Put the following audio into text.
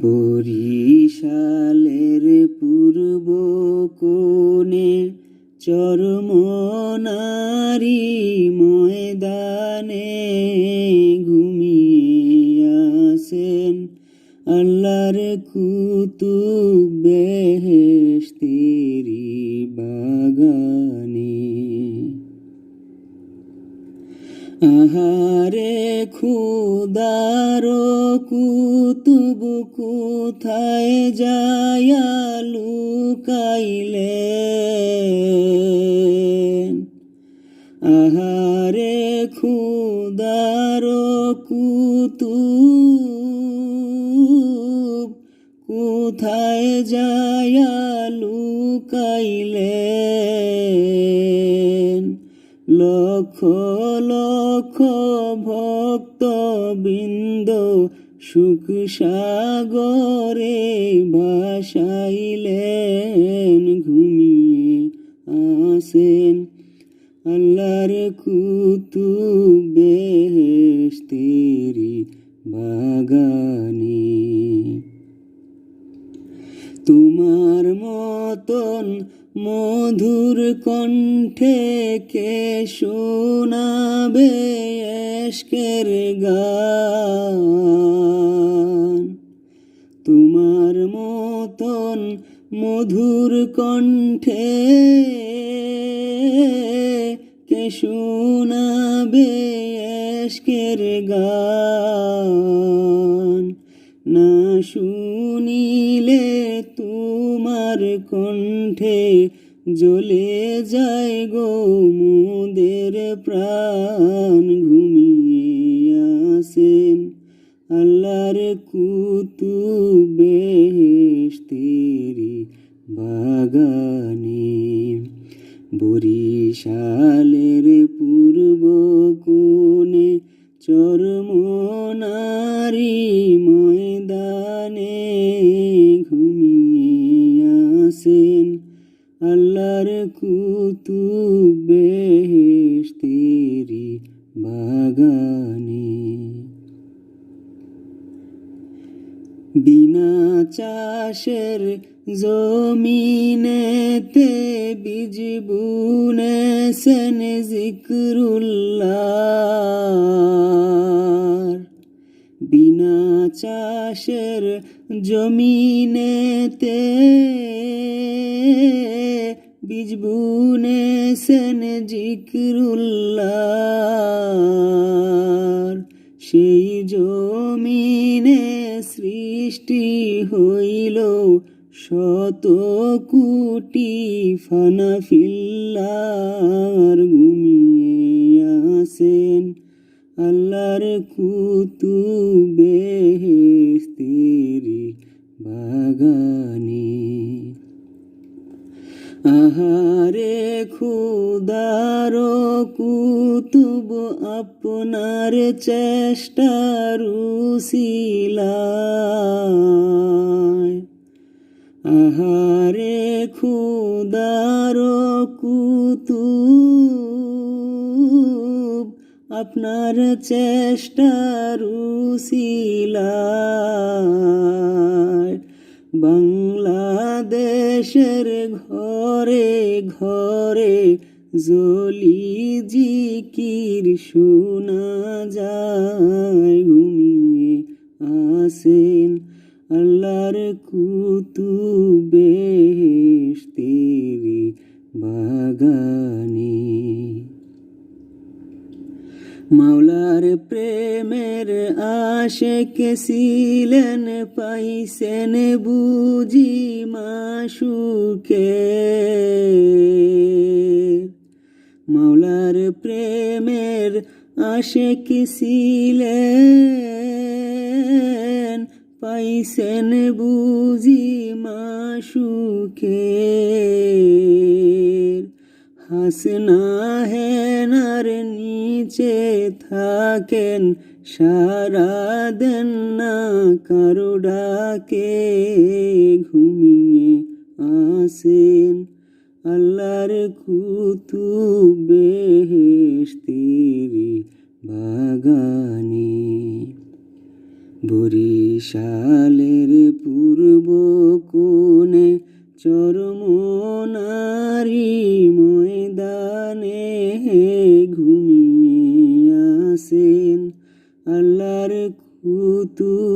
বরিশালের পূর্ব কোণে চরমনারী ময়দানে ঘুমিয়ে আসেন আল্লাহর কুতুব বেহেশতেরি বাগানে। আহারে খুদার কুতুব কোথায় যায়া লুকাইলেন আহারে খুদার কুতুব কোথায় যায়া লুকাইলেন লক্ষ লক্ষ ভক্ত বৃন্দ সুখ সাগরে ভাসাইলেন ঘুমিয়ে আসেন আল্লাহর কুতুব বেহেশতেরি বাগানে। তোমার মতন মধুর কণ্ঠে কে শোনাবে এশকের গান? মতন মধুর কণ্ঠে কে শোনাবে এশকের গান? না শুনিলে তোমার কণ্ঠে জ্বলে যায় গো মুদের প্রাণ ঘুমিয়ে। আল্লাহর কুতুব বাগানে। বরিশালের পূর্ব কোণে চরমনারী ময়দানে ঘুমিয়ে আসেন আল্লাহর কুতুব বাগানে। বিনা চাষের জমিনেতে বীজ বুনেছেন জিক্রুল্লাহ বিনা চাষের জমিনেতে বীজ বুনেছেন জিক্রুল্লাহ সেই জমিনে সৃষ্টি হইল শত কোটি ফানাফিল্লার ঘুমিয়ে আসেন আল্লাহর কুতুবে বেহেশতেরি বাগানে। আহারে খুদার কুতুব আপনার চেষ্টার উসিলায় আহারে খুদার কুতুব আপনার চেষ্টার উসিলায় বাংলাদেশের ঘরে ঘরে জলি জিকির শোনা যায় ঘুমিয়ে আসেন আল্লাহর কুতুব বেহেশতেরি বাগানে। মাওলার প্রেমের আশেক ছিলেন পাইছেন বুঝি মাসুকে। মাওলার প্রেমের আশেক ছিলেন পাইছেন বুঝি মাসুকে। হাসনা হেনার নিচে থাকেন, সারা দেন না কারও ডাকে ঘুমিয়ে আসেন। আল্লাহর কুতুব বেহেশতেরি বাগানে বরিশালের পূর্ব কোণে চরমনারী ময়দানে আসেন আল্লাহর কুতুবে